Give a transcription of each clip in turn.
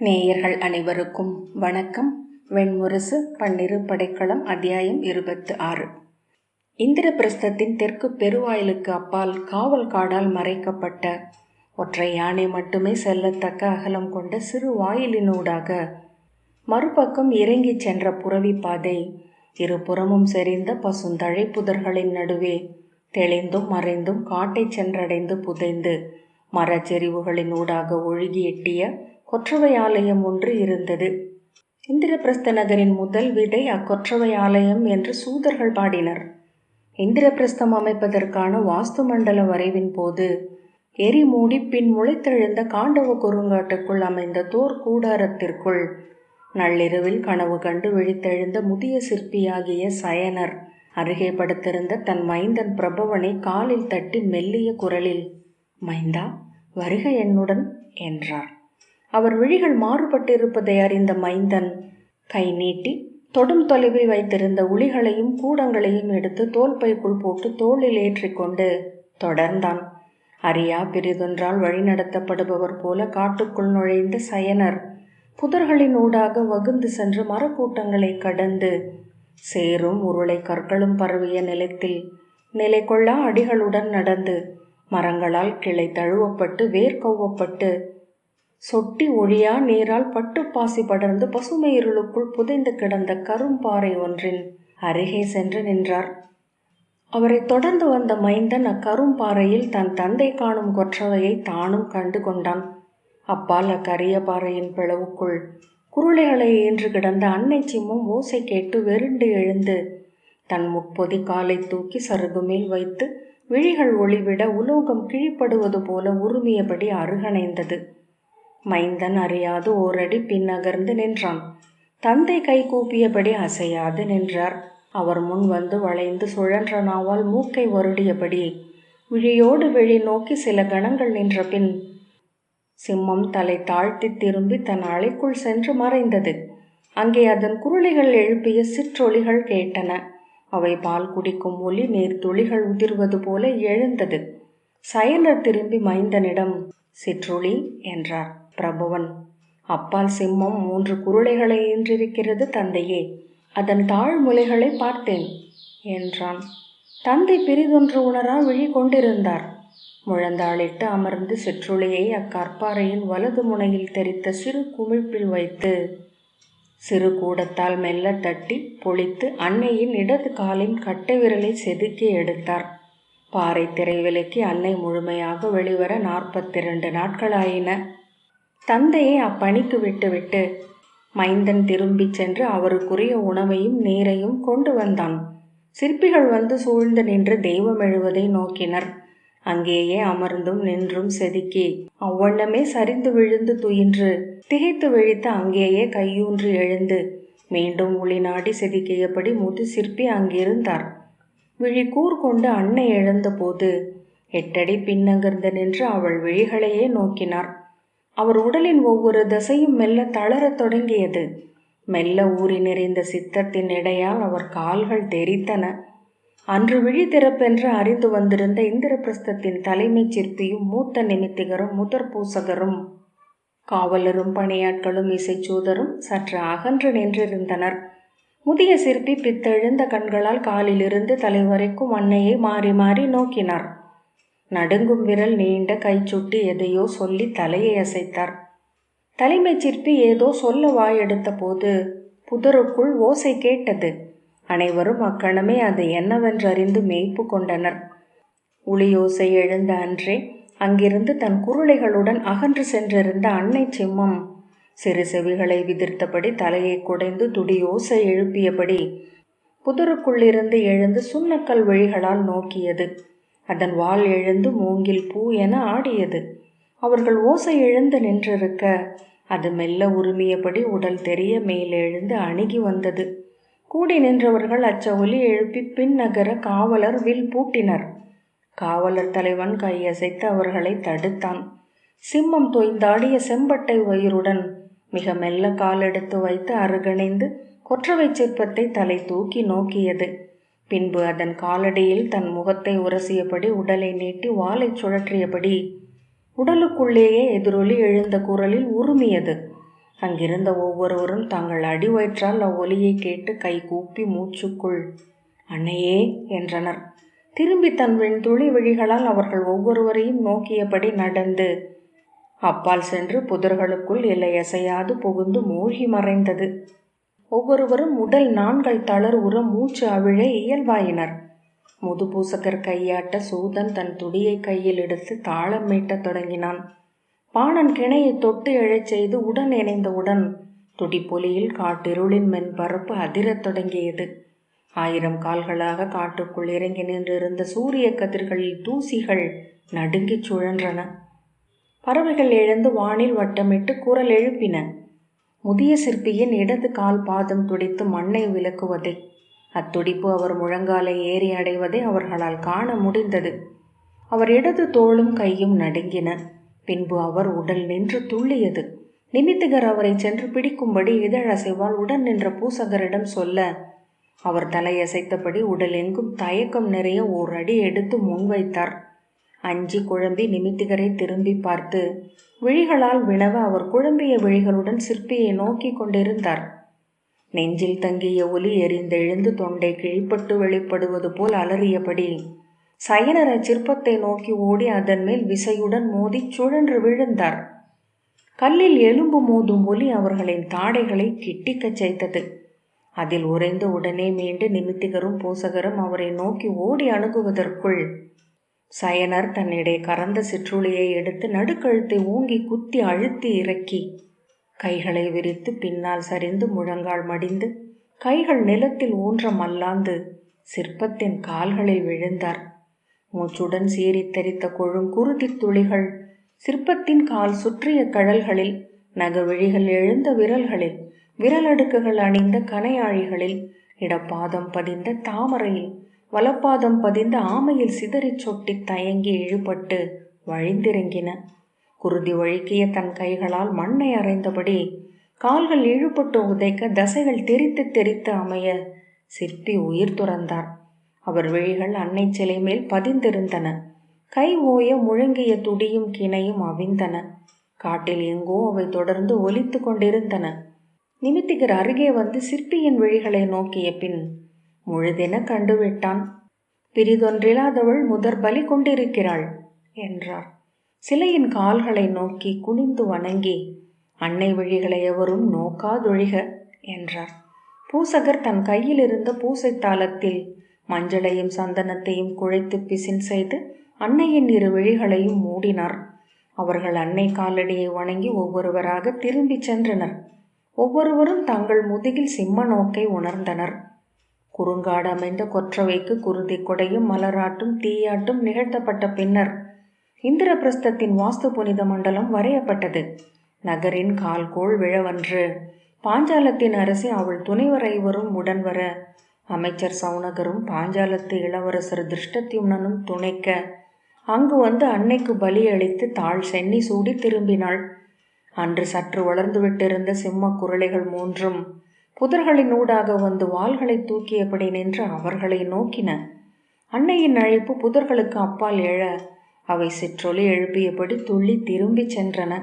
நேயர்கள் அனைவருக்கும் வணக்கம். வெண்முரசு பன்னிரு படைக்களம் அத்தியாயம் இருபத்து ஆறு இந்திரபிரஸ்தத்தின் தெற்கு பெருவாயிலுக்கு அப்பால் காவல் காடால் மறைக்கப்பட்ட ஒற்றை யானை மட்டுமே செல்லத்தக்க அகலம் கொண்ட சிறு வாயிலினூடாக மறுபக்கம் இறங்கிச் சென்ற புறவி பாதை இருபுறமும் செறிந்த பசுந்தழை புதர்களின் நடுவே தெளிந்தும் மறைந்தும் காட்டை சென்றடைந்து புதைந்து மரச்செறிவுகளின் ஊடாக ஒழுகி எட்டிய கொற்றவை ஆலயம் ஒன்று இருந்தது. இந்திரபிரஸ்த நகரின் முதல் விடை அக்கொற்றவை ஆலயம் என்று சூதர்கள் பாடினர். இந்திரபிரஸ்தம் அமைப்பதற்கான வாஸ்து மண்டல வரைவின் போது எரி மூடி பின் முளைத்தெழுந்த காண்டவ குறுங்காட்டுக்குள் அமைந்த தோர் கூடாரத்திற்குள் நள்ளிரவில் கனவு கண்டு விழித்தெழுந்த முதிய சிற்பியாகிய சயனர் அருகே படுத்திருந்த தன் மைந்தன் பிரபவனை காலில் தட்டி மெல்லிய குரலில் மைந்தா வருக என்னுடன் என்றார். அவர் விழிகள் மாறுபட்டிருப்பதை அறிந்த மைந்தன் கை நீட்டி தொடும் தொலைவில் வைத்திருந்த உளிகளையும் கூடங்களையும் எடுத்து தோல் பைக்குள் போட்டு தோளில் ஏற்றிக்கொண்டு தொடர்ந்தான். அரியா பிரிதொன்றால் வழிநடத்தப்படுபவர் போல காட்டுக்குள் நுழைந்த சயனர் புதர்களின் ஊடாக வகுந்து சென்று மரக்கூட்டங்களை கடந்து சேரும் உருளை கற்களும் பரவிய நிலத்தில் நிலை கொள்ளா அடிகளுடன் நடந்து மரங்களால் கிளை தழுவப்பட்டு வேர் கவ்வப்பட்டு சொட்டி ஒழியா நீரால் பட்டுப்பாசி படர்ந்து பசுமை இருளுக்குள் புதைந்து கிடந்த கரும்பாறை ஒன்றின் அருகே சென்று நின்றார். அவரை தொடர்ந்து வந்த மைந்தன் அக்கரும்பாறையில் தன் தந்தை காணும் கொற்றவையை தானும் கண்டு கொண்டான். அப்பால் அக்கரிய பாறையின் பிளவுக்குள் குருளைகளை ஈன்று கிடந்த அன்னை சிம்மம் ஓசை கேட்டு வெருண்டு எழுந்து தன் முப்பொதி காலை தூக்கி சருகு மேல் வைத்து விழிகள் ஒளிவிட உலோகம் கிழிப்படுவது போல உருமியபடி அருகணைந்தது. மைந்தன் அறியாது ஓரடி பின்னகர்ந்து நின்றான். தந்தை கை கூப்பியபடி அசையாது நின்றார். அவர் முன் வந்து வளைந்து சுழன்ற நாவால் மூக்கை வருடியபடி விழியோடு விழி நோக்கி சில கணங்கள் நின்ற பின் சிம்மம் தலை தாழ்த்தி திரும்பி தன் அலைக்குள் சென்று மறைந்தது. அங்கே அதன் குருளிகள் எழுப்பிய சிற்றொளிகள் கேட்டன. அவை பால் குடிக்கும் ஒளி நீர்த்துளிகள் உதிர்வது போல எழுந்தது. சயனர் திரும்பி மைந்தனிடம் சிற்றொளி என்றார். பிரபுவன். அப்பால் சிம்மம் மூன்று குருளைகளை ஈன்றிருக்கிறது தந்தையே. அதன் தாழ்முலைகளை பார்த்தேன் என்றான். தந்தை பிரிதொன்று உணரா விழி கொண்டிருந்தார். முழந்தாளிட்டு அமர்ந்து சிற்றுளியை அக்கற்பாறையின் வலது முனையில் தெரித்த சிறு குமிழ்ப்பில் வைத்து சிறு கூடத்தால் மெல்ல தட்டி பொழித்து அன்னையின் இடது காலின் கட்டை விரலை செதுக்கி எடுத்தார். பாறை திரை விலக்கி அன்னை முழுமையாக வெளிவர நாற்பத்தி இரண்டு நாட்களாயின. தந்தையை அப்பணிக்கு விட்டுவிட்டு மைந்தன் திரும்பிச் சென்று அவருக்குரிய உணவையும் நீரையும் கொண்டு வந்தான். சிற்பிகள் வந்து சூழ்ந்து நின்று தெய்வம் எழுவதை நோக்கினர். அங்கேயே அமர்ந்தும் நின்றும் செதுக்கி அவ்வண்ணமே சரிந்து விழுந்து துயின்று திகைத்து விழித்து அங்கேயே கையூன்றி எழுந்து மீண்டும் உளிநாடி செதுக்கியபடி முது சிற்பி அங்கிருந்தார். விழி கூர்கொண்டு அன்னை எழுந்தபோது எட்டடி பின்னகர்ந்து நின்று அவள் விழிகளையே நோக்கினார். அவர் உடலின் ஒவ்வொரு தசையும் மெல்ல தளரத் தொடங்கியது. மெல்ல ஊறி நிறைந்த சித்தத்தின் இடையால் அவர் கால்கள் தெரித்தன. அன்று விழி திறப்பென்று அறிந்து வந்திருந்த இந்திரபிரஸ்தத்தின் தலைமைச் சிற்பியும் மூத்த நிமித்திகரும் முதற் பூசகரும் காவலரும் பணியாட்களும் இசைச்சூதரும் சற்று அகன்று நின்றிருந்தனர். முதிய சிற்பி பித்தெழுந்த கண்களால் காலிலிருந்து தலைவரைக்கும் அன்னையை மாறி மாறி நோக்கினார். நடுங்கும் விரல் நீண்ட கை சுட்டி எதையோ சொல்லி தலையை அசைத்தார். தலைமைச் சிற்பி ஏதோ சொல்ல வாயெடுத்த போது புதருக்குள் ஓசை கேட்டது. அனைவரும் அக்கணமே அது என்னவென்றறிந்து மெய்ப்பு கொண்டனர். உளியோசை எழுந்த அன்றே அங்கிருந்து தன் குருளைகளுடன் அகன்று சென்றிருந்த அன்னை சிம்மம். சிறு செவிகளை விதிர்த்தபடி தலையை குடைந்து துடியோசை எழுப்பியபடி புதருக்குள்ளிருந்து எழுந்து சுண்ணக்கல் வழிகளால் நோக்கியது. அதன் வால் எழுந்து மூங்கில் பூ என ஆடியது. அவர்கள் ஓசை எழுந்து நின்றிருக்க அது மெல்ல உருமியபடி உடல் தெரிய மேலெழுந்து அணுகி வந்தது. கூடி நின்றவர்கள் அச்ச ஒலி எழுப்பி பின் நகர காவலர் வில் பூட்டினர். காவலர் தலைவன் கையசைத்து அவர்களை தடுத்தான். சிம்மம் தொய்ந்தாடிய செம்பட்டை வயிறுடன் மிக மெல்ல காலெடுத்து வைத்து அருகணைந்து கொற்றவை சிற்பத்தை தலை தூக்கி நோக்கியது. பின்பு அதன் காலடியில் தன் முகத்தை உரசியபடி உடலை நீட்டி வாலை சுழற்றியபடி உடலுக்குள்ளேயே எதிரொலி எழுந்த குரலில் உருமியது அங்கிருந்த ஒவ்வொருவரும் தங்கள் அடிவயிற்றால் அவ்வொலியை கேட்டு கை கூப்பி மூச்சுக்குள் அன்னையே என்றனர். திரும்பி தன் துளி விழிகளால் அவர்கள் ஒவ்வொருவரையும் நோக்கியபடி நடந்து அப்பால் சென்று புதர்களுக்குள் எல்லை அசையாது புகுந்து மூழ்கி மறைந்தது. ஒவ்வொருவரும் உடல் நான்கள் தளர் உற மூச்சு அவிழ இயல்பாயினர். முதுபூசகர் கையாட்ட சூதன் தன் துடியை கையில் எடுத்து தாளம் மீட்டத் தொடங்கினான். பாணன் கிணையை தொட்டு எழச் செய்து உடன் இணைந்தவுடன் துடிப்பொலியில் காட்டிருளின் மென்பரப்பு அதிரத் தொடங்கியது. ஆயிரம் கால்களாக காட்டுக்குள் இறங்கி நின்றிருந்த சூரிய கதிர்களில் தூசிகள் நடுங்கிச் சுழன்றன. பறவைகள் எழுந்து வானில் வட்டமிட்டு குரல் எழுப்பின. முதிய சிற்பியின் இடது கால் பாதம் துடித்து மண்ணை விலக்குவதை அத்துடிப்பு அவர் முழங்காலை ஏறி அடைவதை அவர்களால் காண முடிந்தது. அவர் இடது தோளும் கையும் நடுங்கின. பின்பு அவர் உடல் நின்று துள்ளியது. நிமித்திகர் அவரை சென்று பிடிக்கும்படி இதழசைவால் உடன் நின்ற பூசகரிடம் சொல்ல அவர் தலையசைத்தபடி உடல் எங்கும் தயக்கம் நிறைய ஓர் அடி எடுத்து முன்வைத்தார் அஞ்சி குழம்பி நிமித்திகரை திரும்பி பார்த்து விழிகளால் வினவ அவர் குழம்பிய விழிகளுடன் சிற்பியை நோக்கி கொண்டிருந்தார். நெஞ்சில் தங்கிய ஒலி எரிந்தெழுந்து தொண்டை கிழிப்பட்டு வெளிப்படுவது போல் அலறியபடி சயனர் அச்சிற்பத்தை நோக்கி ஓடி அதன் மேல் விசையுடன் மோதி சுழன்று விழுந்தார். கல்லில் எலும்பு மோதும் ஒலி அவர்களின் தாடைகளை கிட்டிக்கச் செய்தது. அதில் உறைந்த உடனே மீண்டு நிமித்திகரும் பூசகரும் அவரை நோக்கி ஓடி அணுகுவதற்குள் சயனர் தன்னிடையே கறந்த சிற்றுளியை எடுத்து நடுக்கழுத்தை ஓங்கி குத்தி அழுத்தி இறக்கி. கைகளை விரித்து பின்னால் சரிந்து முழங்கால் மடிந்து கைகள் நிலத்தில் ஊன்ற மல்லாந்து சிற்பத்தின் கால்களில் விழுந்தார். மூச்சுடன் சீறி தெரித்த கொழும் குருதி துளிகள் சிற்பத்தின் கால் சுற்றிய கழல்களில் நகவிழிகள் எழுந்த விரல்களில் விரலடுக்குகள் அணிந்த கனையாழிகளில் இடப்பாதம் பதிந்த தாமரையில் வலப்பாதம் பதிந்த ஆமையில் சிதறிச் சொட்டி தயங்கி இழுபட்டு வழிந்திறங்கின. குருதி வழுக்கிய தன் கைகளால் மண்ணை அறைந்தபடி கால்கள் இழுபட்டு உதைக்க தசைகள் தெரித்து தெரித்து அமைய சிற்பி உயிர் துறந்தார். அவர் விழிகள் அன்னை சிலை மேல் பதிந்திருந்தன. கை ஓய முழங்கிய துடியும் கிணையும் அவிந்தன. காட்டில் எங்கோ அவை தொடர்ந்து ஒலித்து கொண்டிருந்தன. நிமித்திகர் அருகே வந்து சிற்பியின் விழிகளை நோக்கிய பின் முழுதென கண்டுவிட்டான். பிரிதொன்றில்லாதவள் முதற் பலி கொண்டிருக்கிறாள் என்றார். சிலையின் கால்களை நோக்கி குனிந்து வணங்கி அன்னை வழிகளை எவரும் நோக்காதொழிக என்றார். பூசகர் தன் கையில் இருந்த பூசை தாளத்தில் மஞ்சளையும் சந்தனத்தையும் குழைத்து பிசின் செய்து அன்னையின் இரு விழிகளையும் மூடினார். அவர்கள் அன்னை காலடியை வணங்கி ஒவ்வொருவராக திரும்பிச் சென்றனர். ஒவ்வொருவரும் தங்கள் முதுகில் சிம்ம நோக்கை உணர்ந்தனர். குறுங்காடு அமைந்த கொற்றவைக்கு குருதி கொடையும் மலராட்டும் தீயாட்டும் நிகழ்த்தப்பட்ட பின்னர் இந்திரபிரஸ்தத்தின் வாஸ்து புனித மண்டலம் வரையப்பட்டது. நகரின் கால்கோள் விழவன்று பாஞ்சாலத்தின் அரசி அவள் துணைவர் ஐவரும் உடன் வர அமைச்சர் சவுனகரும் பாஞ்சாலத்து இளவரசர் திருஷ்டத்யும்னனும் துணைக்க அங்கு வந்து அன்னைக்கு பலி அளித்து தாழ் சென்னி சூடி திரும்பினாள். அன்று சற்று வளர்ந்துவிட்டிருந்த சிம்ம குரலைகள் மூன்றும் புதர்களின் ஊடாக வந்து வாள்களை தூக்கியபடி நின்று அவர்களை நோக்கின. அன்னையின் அழைப்பு புதர்களுக்கு அப்பால் எழ அவை சிற்றொலி எழுப்பியபடி துள்ளி திரும்பிச் சென்றன.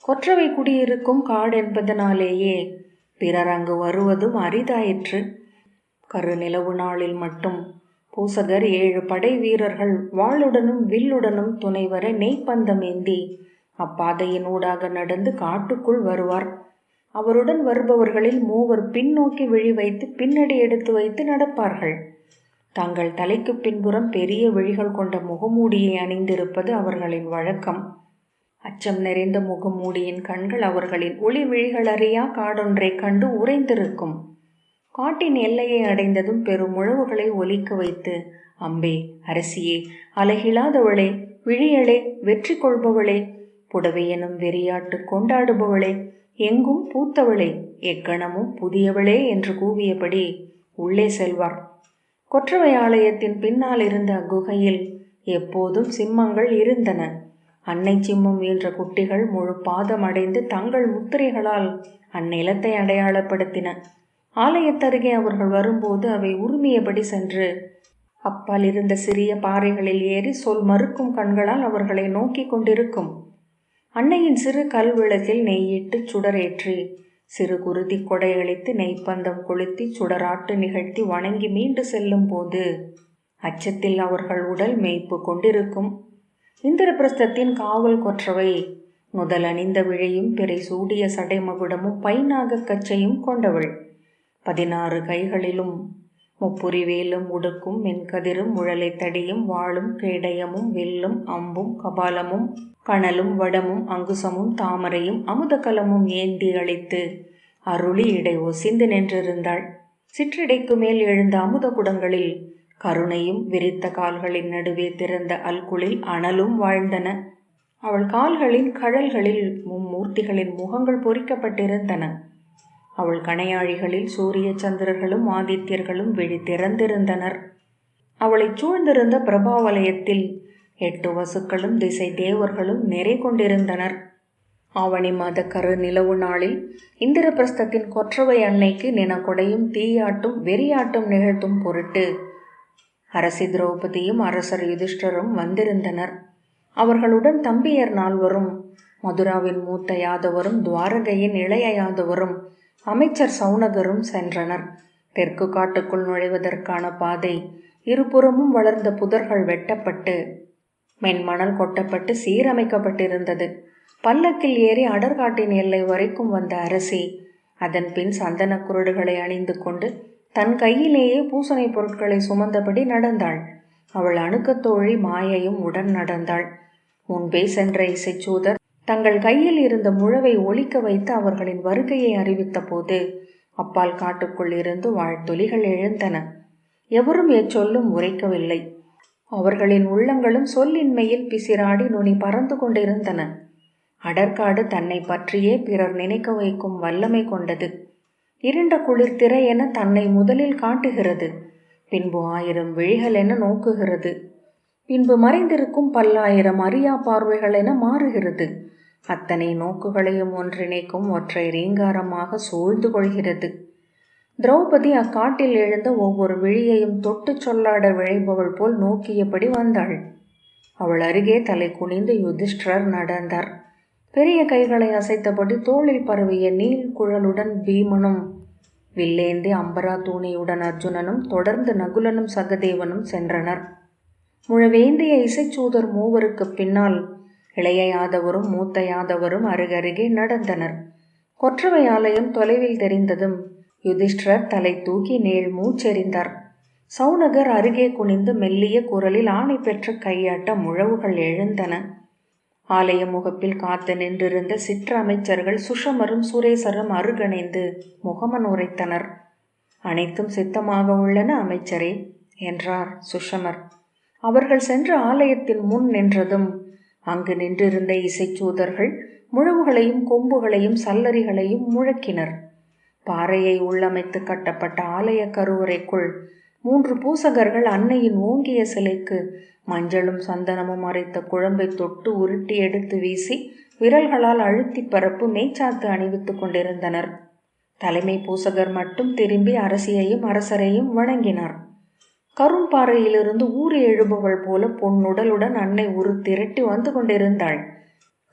கொற்றவை குடியிருக்கும் காடு என்பதனாலேயே பிறர் அங்கு வருவதும் அரிதாயிற்று. கருநிலவு நாளில் மட்டும் பூசகர் ஏழு படை வீரர்கள் வாளுடனும் வில்லுடனும் துணைவர நெய்ப்பந்தம் ஏந்தி அப்பாதையின் ஊடாக நடந்து காட்டுக்குள் வருவார். அவருடன் வருபவர்களில் மூவர் பின்னோக்கி விழி வைத்து பின்னடி எடுத்து வைத்து நடப்பார்கள். தங்கள் தலைக்கு பின்புறம் பெரிய விழிகள் கொண்ட முகமூடியை அணிந்திருப்பது அவர்களின் வழக்கம். அச்சம் நிறைந்த முகமூடியின் கண்கள் அவர்களின் ஒளி விழிகளறியா காடொன்றை கண்டு உறைந்திருக்கும். காட்டின் எல்லையை அடைந்ததும் பெரும் உழவுகளை ஒலிக்க வைத்து அம்பே அரசியே அலகிலாதவளே விழியளே வெற்றி கொள்பவளே புடவை எனும் வெறியாட்டு கொண்டாடுபவளே எங்கும் பூத்தவளே எக்கணமும் புதியவளே என்று கூவியபடி உள்ளே செல்வார். கொற்றவை ஆலயத்தின் பின்னால் இருந்த அக்குகையில் எப்போதும் சிம்மங்கள் இருந்தன. அன்னை சிம்மம் என்ற குட்டிகள் முழு பாதம் அடைந்து தங்கள் முத்திரைகளால் அந்நிலத்தை அடையாளப்படுத்தின. ஆலயத்தருகே அவர்கள் வரும்போது அவை உரிமையபடி சென்று அப்பால் இருந்த சிறிய பாறைகளில் ஏறி சொல் மறுக்கும் கண்களால் அவர்களை நோக்கி கொண்டிருக்கும். அன்னையின் சிறு கல்விளக்கில் நெய்யிட்டு சுடரேற்றி சிறு குருதி கொடையளித்து நெய்ப்பந்தம் கொளுத்தி சுடராட்டு நிகழ்த்தி வணங்கி மீண்டு செல்லும் போது அச்சத்தில் அவர்கள் உடல் மேய்ப்பு கொண்டிருக்கும். இந்திரபிரஸ்தத்தின் காவல் கொற்றவை முதல் அணிந்த விழையும் பிறை சூடிய சடைமகுடமும் பைநாக கச்சையும் கொண்டவள். பதினாறு கைகளிலும் முப்புரிவேலும் உடுக்கும் மென்கதிரும் முழலை தடியும் வாழும் கேடயமும் வில்லும் அம்பும் கபாலமும் கணலும் வடமும் அங்குசமும் தாமரையும் அமுதகலமும் ஏந்தி அழைத்து அருளி இடை ஒசிந்து நின்றிருந்தாள். சிற்றிடைக்கு மேல் எழுந்த அமுத குடங்களில் கருணையும் விரித்த கால்களின் நடுவே திறந்த அல்குளில் அனலும் வாழ்ந்தன. அவள் கால்களின் கழல்களில் மும்மூர்த்திகளின் முகங்கள் பொறிக்கப்பட்டிருந்தன. அவள் கணையாழிகளில் சூரிய சந்திரர்களும் ஆதித்யர்களும் விழி திறந்திருந்தனர். அவளைச் சூழ்ந்திருந்த பிரபாவலயத்தில் எட்டு வசுக்களும் திசை தேவர்களும் நிறை கொண்டிருந்தனர். ஆவணி மாத கரு நிலவு நாளில் இந்திரபிரஸ்தத்தின் கொற்றவை அன்னைக்கு நினக்கொடையும் தீயாட்டும் வெறியாட்டும் நிகழ்த்தும் பொருட்டு அரசி திரௌபதியும் அரசர் யுதிஷ்டரும் வந்திருந்தனர். அவர்களுடன் தம்பியர் நால்வரும் மதுராவின் மூத்த யாதவரும் துவாரகையின் இளைய யாதவரும் அமைச்சர் சவுனகரும் சென்றனர். தெற்கு காட்டுக்குள் நுழைவதற்கான பாதை இருபுறமும் வளர்ந்த புதர்கள் வெட்டப்பட்டு மென்மணல் கொட்டப்பட்டு சீரமைக்கப்பட்டிருந்தது. பல்லக்கில் ஏறி அடர்காட்டின் எல்லை வரைக்கும் வந்த அரசி அதன் பின் சந்தன குருடுகளை அணிந்து கொண்டு தன் கையிலேயே பூசணை பொருட்களை சுமந்தபடி நடந்தாள். அவள் அணுக்கத்தோழி மாயையும் உடன் நடந்தாள். முன்பே சென்ற இசைச்சூதர் தங்கள் கையில் இருந்த முழவை ஒழிக்க வைத்து அவர்களின் வருகையை அறிவித்த போது அப்பால் காட்டுக்குள் இருந்து வாழ்த்தொலிகள் எழுந்தன. எவரும் எச்சொல்லும் உரைக்கவில்லை. அவர்களின் உள்ளங்களும் சொல்லின்மையில் பிசிராடி நுனி பறந்து கொண்டிருந்தன. அடற்காடு தன்னை பற்றியே பிறர் நினைக்க வைக்கும் வல்லமை கொண்டது. இருண்ட குளிர் திரை என தன்னை முதலில் காட்டுகிறது. பின்பு ஆயிரம் விழிகள் என நோக்குகிறது. பின்பு மறைந்திருக்கும் பல்லாயிரம் அரியா பார்வைகள் என மாறுகிறது. அத்தனை நோக்குகளையும் ஒன்றிணைக்கும் ஒற்றை ரீங்காரமாக சூழ்ந்து கொள்கிறது. திரௌபதி அக்காட்டில் எழுந்த ஒவ்வொரு விழியையும் தொட்டு சொல்லாட விழைபவள் போல் நோக்கியபடி வந்தாள். அவள் அருகே தலை குனிந்து யுதிஷ்டர் நடந்தார். பெரிய கைகளை அசைத்தபடி தோளில் பரவிய நீல் குழலுடன் பீமனும் வில்லேந்தி அம்பரா தூணியுடன் அர்ஜுனனும் தொடர்ந்து நகுலனும் சகதேவனும் சென்றனர். முழவேந்திய இசைச்சூதர் மூவருக்கு பின்னால் இளைய யாதவரும் மூத்த யாதவரும் அருகருகே நடந்தனர். கொற்றவை ஆலயம் தொலைவில் தெரிந்ததும் யுதிஷ்டர் தலை தூக்கி நேள் மூச்செறிந்தார். சௌனகர் அருகே குனிந்து மெல்லிய குரலில் ஆணை பெற்ற கையாட்ட முழவுகள் எழுந்தன. ஆலய முகப்பில் காத்து நின்றிருந்த சிற்ற அமைச்சர்கள் சுஷமரும் சுரேசரும் அருகணைந்து முகமன் உரைத்தனர் அனைத்தும் சித்தமாக உள்ளன அமைச்சரே என்றார் சுஷமர். அவர்கள் சென்று ஆலயத்தின் முன் நின்றதும் அங்கு நின்றிருந்த இசைச்சூதர்கள் முழவுகளையும் கொம்புகளையும் சல்லரிகளையும் முழக்கினர். பாறையை உள்ளமைத்து கட்டப்பட்ட ஆலய கருவறைக்குள் மூன்று பூசகர்கள் அன்னையின் ஓங்கிய சிலைக்கு மஞ்சளும் சந்தனமும் அரைத்த குழம்பை தொட்டு உருட்டி எடுத்து வீசி விரல்களால் அழுத்தி பரப்பு மேய்ச்சாத்து அணிவித்துக் கொண்டிருந்தனர். தலைமை பூசகர் மட்டும் திரும்பி அரசியையும் அரசரையும் வணங்கினார். கரும்பாறையிலிருந்து ஊறி எழுபவள் போல பொன்னுடலுடன் அன்னை உரு திரட்டி வந்து கொண்டிருந்தாள்.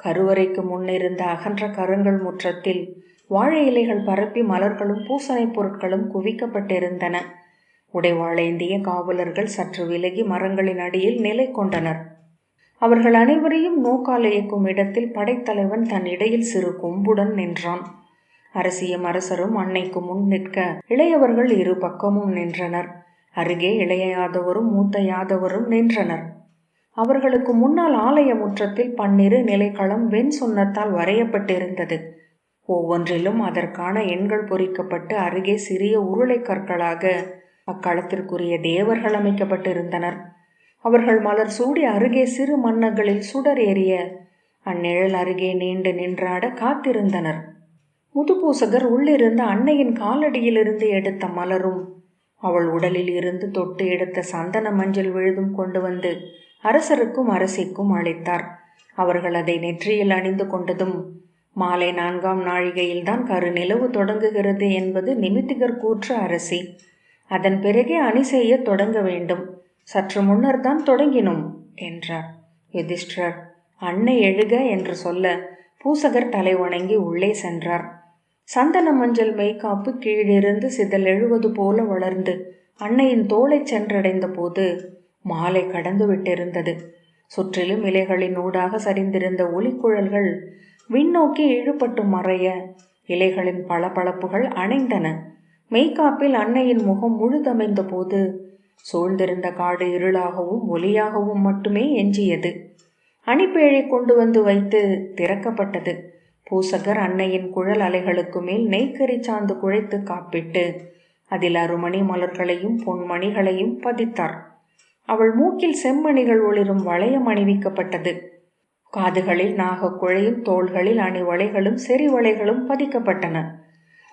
கருவறைக்கு முன்னிருந்த அகன்ற கருங்கல் முற்றத்தில் வாழை இலைகள் பரப்பி மலர்களும் பூசணைப் பொருட்களும் குவிக்கப்பட்டிருந்தன. உடைவாளேந்திய காவலர்கள் சற்று விலகி மரங்களின் அடியில் நிலை கொண்டனர். அவர்கள் அனைவரையும் நோக்கால் இயக்கும் இடத்தில் படைத்தலைவன் தன் இடையில் சிறு கொம்புடன் நின்றான். அரசியும் அரசரும் அன்னைக்கு முன் நிற்க இளையவர்கள் இரு பக்கமும் நின்றனர். அருகே இளைய யாதவரும் மூத்த யாதவரும் நின்றனர். அவர்களுக்கு முன்னால் ஆலய முற்றத்தில் பன்னிரு நிலைக்களம் வெண் சுண்ணத்தால் வரையப்பட்டிருந்தது. ஒவ்வொன்றிலும் அதற்கான எண்கள் பொறிக்கப்பட்டு அருகே சிறிய உருளை கற்களாக அக்களத்திற்குரிய தேவர்கள் அமைக்கப்பட்டிருந்தனர். அவர்கள் மலர் சூடி அருகே சிறு மன்னங்களில் சுடர் ஏறிய அந்நிழல் அருகே நீண்டு நின்றாட காத்திருந்தனர். முதுபூசகர் உள்ளிருந்த அன்னையின் காலடியிலிருந்து எடுத்த மலரும் அவள் உடலில் இருந்து தொட்டு எடுத்த சந்தன மஞ்சள் விழுதும் கொண்டு வந்து அரசருக்கும் அரசிக்கும் அளித்தார் அவர்கள் அதை நெற்றியில் அணிந்து கொண்டதும் மாலை நான்காம் நாழிகையில்தான் கருநிலவு தொடங்குகிறது என்பது நிமித்திகர் கூற்று அரசி. அதன் பிறகே அணி செய்ய தொடங்க வேண்டும். சற்று முன்னர் தான் தொடங்கினோம் என்றார். யுதிஷ்டர் அன்னை எழுக என்று சொல்ல பூசகர் தலை வணங்கி உள்ளே சென்றார். சந்தன மஞ்சள் மெய்காப்பு கீழிருந்து சிதல் எழுவது போல வளர்ந்து அன்னையின் தோளை சென்றடைந்த போது மாலை கடந்து விட்டிருந்தது சுற்றிலும் இலைகளின் ஊடாக சரிந்திருந்த ஒளிக்குழல்கள் விண்ணோக்கி இழுபட்டு மறைய இலைகளின் பளபளப்புகள் அணைந்தன. மெய்காப்பில் அன்னையின் முகம் முழுதமைந்த போது சூழ்ந்திருந்த காடு இருளாகவும் ஒலியாகவும் மட்டுமே எஞ்சியது. அணிப்பேழை கொண்டு வந்து வைத்து திறக்கப்பட்டது. பூசகர் அன்னையின் குழல் அலைகளுக்கு மேல் நெய்க்கறி சாந்து குழைத்து காப்பிட்டு அதில் அருமணி மலர்களையும் பொன்மணிகளையும் பதித்தார். அவள் மூக்கில் செம்மணிகள் ஒளிரும் வளையம் அணிவிக்கப்பட்டது. காதுகளில் நாகக்குழையும் தோள்களில் அணிவளைகளும் செறிவளைகளும் பதிக்கப்பட்டன.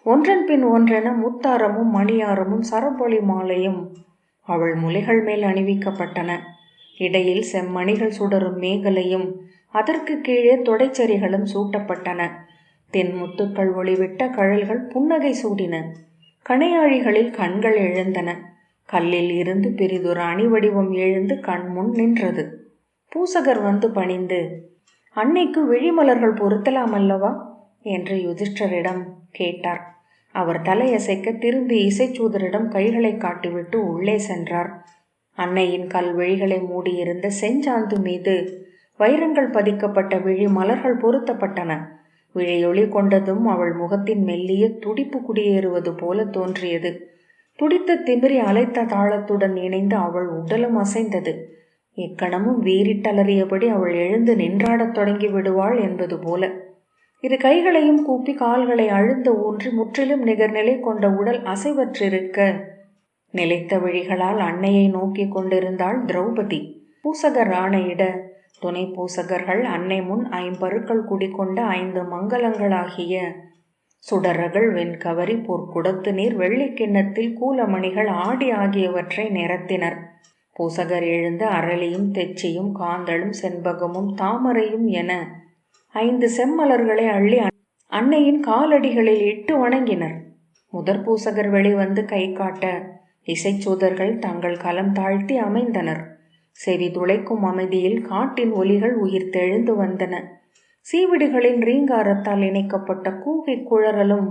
ஒன்றன் பின் ஒன்றென முத்தாரமும் மணியாரமும் சரபொலி மாலையும் அவள் முலைகள் மேல் அணிவிக்கப்பட்டன. இடையில் செம்மணிகள் சுடரும் மேகலையும் அதற்கு கீழே தொடைச்சரிகளும் சூட்டப்பட்டன. தென் முத்துக்கள் ஒளிவிட்ட கழல்கள் புன்னகை சூடின. கணையாழிகளில் கண்கள் எழுந்தன. கல்லில் இருந்து பெரிதொரு அணிவடிவம் எழுந்து கண்முன் நின்றது. பூசகர் வந்து பணிந்து அன்னைக்கு விழிமலர்கள் பொருத்தலாம் அல்லவா? என்று யுதிஷ்டரிடம் கேட்டார். அவர் தலையசைக்க திரும்பி இசைச்சூதரிடம் கைகளை காட்டிவிட்டு உள்ளே சென்றார். அன்னையின் கல்வெழிகளை மூடியிருந்த செஞ்சாந்து மீது வைரங்கள் பதிக்கப்பட்ட விழி மலர்கள் பொருத்தப்பட்டன. விழியொளி கொண்டதும் அவள் முகத்தின் மெல்லிய துடிப்பு குடியேறுவது போல தோன்றியது. துடித்த திமிரி அலைத்த தாளத்துடன் இணைந்து அவள் உடலும் அசைந்தது. எக்கணமும் வீறிட்டலறியபடி அவள் எழுந்து நின்றாடத் தொடங்கி விடுவாள் என்பது போல. இரு கைகளையும் கூப்பி கால்களை அழுந்த ஊன்றி முற்றிலும் நிகர்நிலை கொண்ட உடல் அசைவற்றிருக்க நிலைத்த விழிகளால் அன்னையை நோக்கி கொண்டிருந்தாள் திரௌபதி. பூசகர் ஆணையிட துணை பூசகர்கள் அன்னை முன் ஐம்பருக்கள் குடிக்கொண்ட ஐந்து மங்களங்களாகிய. சுடரகள் வெண்கவரி பொற்குடத்து நீர் வெள்ளிக்கிண்ணத்தில் கூலமணிகள் ஆடி ஆகியவற்றை நிரத்தினர் பூசகர் எழுந்த அரளியும் தெச்சியும் காந்தளும் செண்பகமும் தாமரையும் என ஐந்து செம்மலர்களை அள்ளி அன்னையின் காலடிகளில் இட்டு வணங்கினர். முதற் பூசகர் வெளிவந்து கை காட்ட இசைச்சூதர்கள் தங்கள் கலம் தாழ்த்தி அமைந்தனர். செவி துளைக்கும் அமைதியில் காட்டின் ஒலிகள் உயிர் தெழுந்து வந்தன. சீவிடுகளின் ரீங்காரத்தால் இணைக்கப்பட்ட கூகை குழறலும்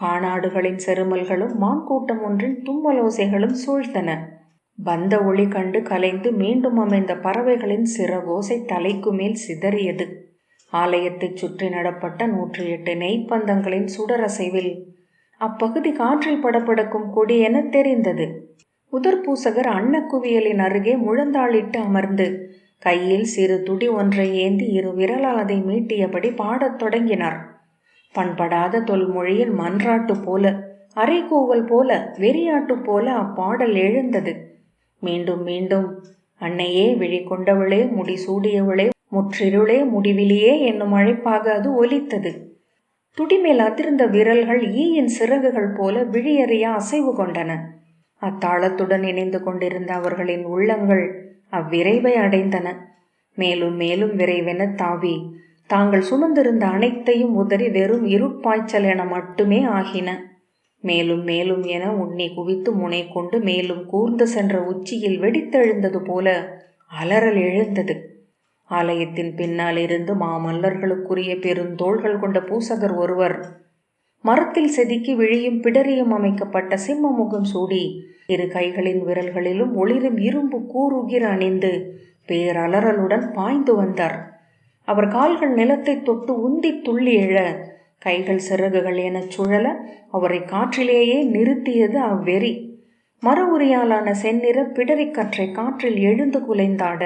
காணாடுகளின் செருமல்களும் மான்கூட்டம் ஒன்றின் தும்மலோசைகளும் சூழ்த்தன. பந்த ஒளி கண்டு கலைந்து மீண்டும் அமைந்த பறவைகளின் சிறகோசை தலைக்கு மேல் சிதறியது. ஆலயத்தைச் சுற்றி நடப்பட்ட நூற்றி எட்டு நெய்ப்பந்தங்களின் சுடரசைவில் அப்பகுதி காற்றில் படப்படக்கும் கொடி என தெரிந்தது. உதர்பூசகர் அன்னக்குவியலின் அருகே முழந்தாளிட்டு அமர்ந்து கையில் சிறு துடி ஒன்றை ஏந்தி இரு விரலால் அதை மீட்டியபடி பாடத் தொடங்கினார். பண்படாத தொல்மொழியில் மன்றாட்டு போல அரைகூவல் போல வெறியாட்டு போல அப்பாடல் எழுந்தது. மீண்டும் மீண்டும் அன்னையே விழி கொண்டவளே முடி சூடியவளே முற்றிருளே முடிவிலியே என்னும் அழைப்பாக அது ஒலித்தது. துடிமேல் அதிர்ந்த விரல்கள் ஈயின் சிறகுகள் போல விழியறிய அசைவு கொண்டன. அத்தாளத்துடன் இணைந்து கொண்டிருந்த அவர்களின் உள்ளங்கள் அவ்விரைவை அடைந்தன. மேலும் மேலும் விரைவென தாவி தாங்கள் சுமந்திருந்த அனைத்தையும் உதறி வெறும் இருப்பாய்ச்சல் என மட்டுமே ஆகின. மேலும் மேலும் என உன்னை குவித்து முனை கொண்டு மேலும் கூர்ந்து சென்ற உச்சியில் வெடித்தெழுந்தது போல அலறல் எழுந்தது. ஆலயத்தின் பின்னால் இருந்து மாமல்லர்களுக்குரிய பெருந்தோள்கள் கொண்ட பூசகர் ஒருவர் மரத்தில் செதுக்கி விழியும் பிடரியும் அமைக்கப்பட்ட சிம்ம முகம் சூடி இரு கைகளின் விரல்களிலும் ஒளிரும் இரும்பு கூறுகிர் அணிந்து பேரலறலுடன் பாய்ந்து வந்தார். அவர் கால்கள் நிலத்தை தொட்டு உந்தி துள்ளி எழ கைகள் சிறகுகள் எனச் சுழல அவரை காற்றிலேயே நிறுத்தியது அவ்வெறி. மறு உரியாலான செந்நிற பிடரிக்கற்றை காற்றில் எழுந்து குலைந்தாட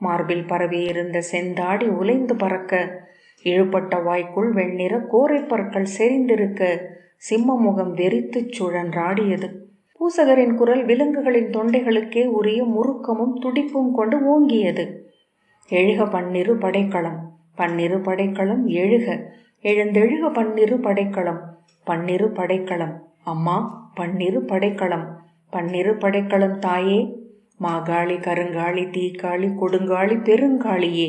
மார்பில் பரவியிருந்த செந்தாடி உலைந்து பறக்க இழுபட்ட வாய்க்குள் வெண்ணிற கோரைப்பற்கள் செறிந்திருக்க சிம்ம முகம் வெறித்துச் சுழன்றாடியது. பூசகரின் குரல் விலங்குகளின் தொண்டைகளுக்கே உரிய முறுக்கமும் துடிப்பும் கொண்டு ஓங்கியது. எழுக பன்னிரு படைக்களம் பன்னிரு படைக்களம் எழுக எழுந்தெழுக பன்னிரு படைக்களம் பன்னிரு படைக்களம் அம்மா பன்னிரு படைக்களம் பன்னிரு படைக்களம் தாயே மாகாளி கருங்காளி தீக்காளி கொடுங்காளி பெருங்காளியே.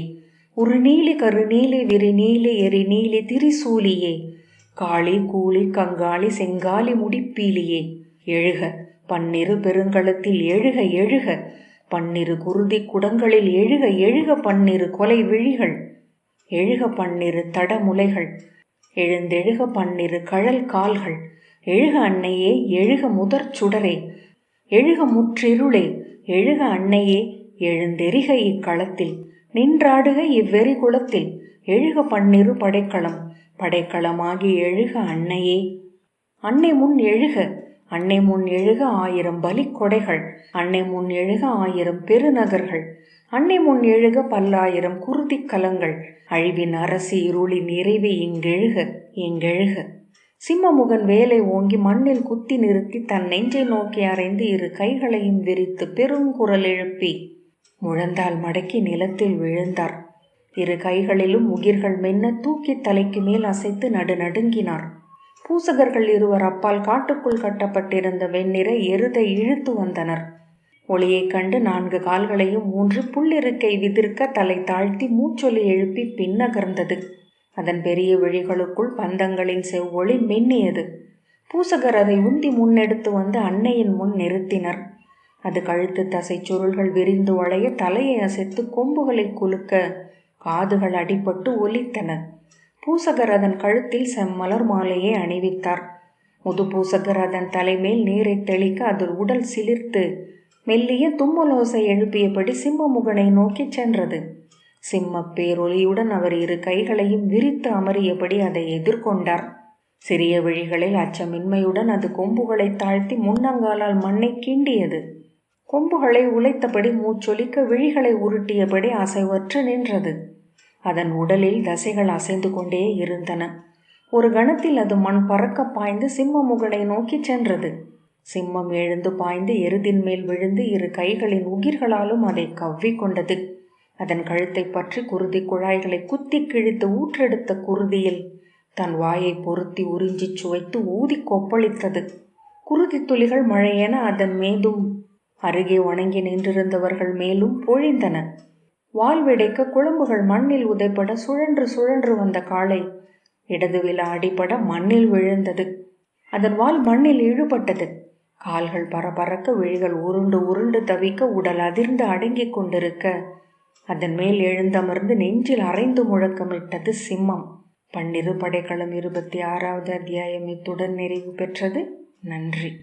உருநீலி கருநீலி விரிநீலி எரிநீலி திரிசூலியே காளி கூலி கங்காளி செங்காலி முடிப்பீலியே. எழுக பன்னிரு பெருங்களத்தில் எழுக எழுக. பன்னிரு குருதி குடங்களில் எழுக எழுக பன்னிரு கொலை விழிகள். எழுக பன்னிரு தடமுலைகள். எழுந்தெழுக பன்னிரு கழல் கால்கள். எழுக அன்னையே எழுக முதற் சுடரே. எழுக முற்றிருளே. எழுக அன்னையே எழுந்தெறிக இக்களத்தில் நின்றாடுக இவ்வெறி குளத்தில் எழுக பன்னிரு படைக்களம். படைக்களமாகி எழுக அன்னையே. அன்னை முன் எழுக. அன்னை முன் எழுக ஆயிரம் பலி கொடைகள் அன்னை முன் எழுக ஆயிரம் பெருநகர்கள். அன்னை முன் எழுக பல்லாயிரம் குருதி கலங்கள். அழிவின் அரசி இருளின் நிறைவு இங்கெழுக இங்கெழுக. சிம்மமுகன் வேலை ஓங்கி மண்ணில் குத்தி நிறுத்தி தன் நெஞ்சை நோக்கி அறைந்து இரு கைகளையும் விரித்து பெருங்குரல் எழுப்பி முழந்தால் மடக்கி நிலத்தில் விழுந்தார். இரு கைகளிலும் உகிர்கள் மென்ன தூக்கி தலைக்கு மேல் அசைத்து நடுநடுங்கினார் பூசகர்கள் இருவர் அப்பால் காட்டுக்குள் கட்டப்பட்டிருந்த வெண்ணிற எருதை இழுத்து வந்தனர். ஒளியைக் கண்டு நான்கு கால்களையும் மூன்று புள்ளிருக்கை விதிர்க்க தலை தாழ்த்தி மூச்சொலி எழுப்பி பின்னகர்ந்தது. அதன் பெரிய விழிகளுக்குள் பந்தங்களின் செவ்வொளி மின்னியது. பூசகர் அதை உந்தி முன்னெடுத்து வந்து அன்னையின் முன் நிறுத்தினர். அது கழுத்து தசை சுருள்கள் விரிந்து வளைய தலையை அசைத்து கொம்புகளை குலுக்க காதுகள் அடிபட்டு ஒலித்தன. பூசகர் அதன் கழுத்தில் செம்மலர் மாலையை அணிவித்தார். முது பூசகர் அதன் தலைமேல் நீரை தெளிக்க அது உடல் சிலிர்த்து மெல்லிய தும்மலோசை எழுப்பியபடி சிம்மமுகனை நோக்கிச் சென்றது. சிம்ம பேரொலியுடன் அவர் இரு கைகளையும் விரித்து அமரியபடி அதை எதிர்கொண்டார். சிறிய விழிகளில் அச்சமின்மையுடன் அது கொம்புகளை தாழ்த்தி முன்னங்காலால் மண்ணை கிண்டியது. கொம்புகளை உழைத்தபடி மூச்சொலிக்க விழிகளை உருட்டியபடி அசைவற்று நின்றது. அதன் உடலில் தசைகள் அசைந்து கொண்டே இருந்தன. ஒரு கணத்தில் அது மண் பறக்க பாய்ந்து சிம்மமுகனை நோக்கி சென்றது. சிம்மம் எழுந்து பாய்ந்து எருதின் மேல் விழுந்து இரு கைகளின் உகிர்களாலும் அதை கவ்வி கொண்டது. அதன் கழுத்தை பற்றி குருதி குழாய்களை குத்தி கிழித்து ஊற்றெடுத்த குருதியில் தன் வாயை பொருத்தி உறிஞ்சி சுவைத்து ஊதி கொப்பளித்தது. குருதி துளிகள் மழையென அதன் மீதும் அருகே உணங்கி நின்றிருந்தவர்கள் மேலும் பொழிந்தன. வால்விடைக்க குழம்புகள் மண்ணில் உதைப்பட சுழன்று சுழன்று வந்த காளை. இடது அடிபட மண்ணில் விழுந்தது. அதன் வால் மண்ணில் இழுபட்டது. கால்கள் பரபரக்க விழிகள் உருண்டு உருண்டு தவிக்க உடல் அதிர்ந்து அடங்கிக் கொண்டிருக்க. அதன் மேல் எழுந்தமர்ந்து நெஞ்சில் அரைந்து முழக்கமிட்டது சிம்மம். பன்னிரு படைக்களம் இருபத்தி ஆறாவது அத்தியாயம் இத்துடன் நிறைவு பெற்றது. நன்றி.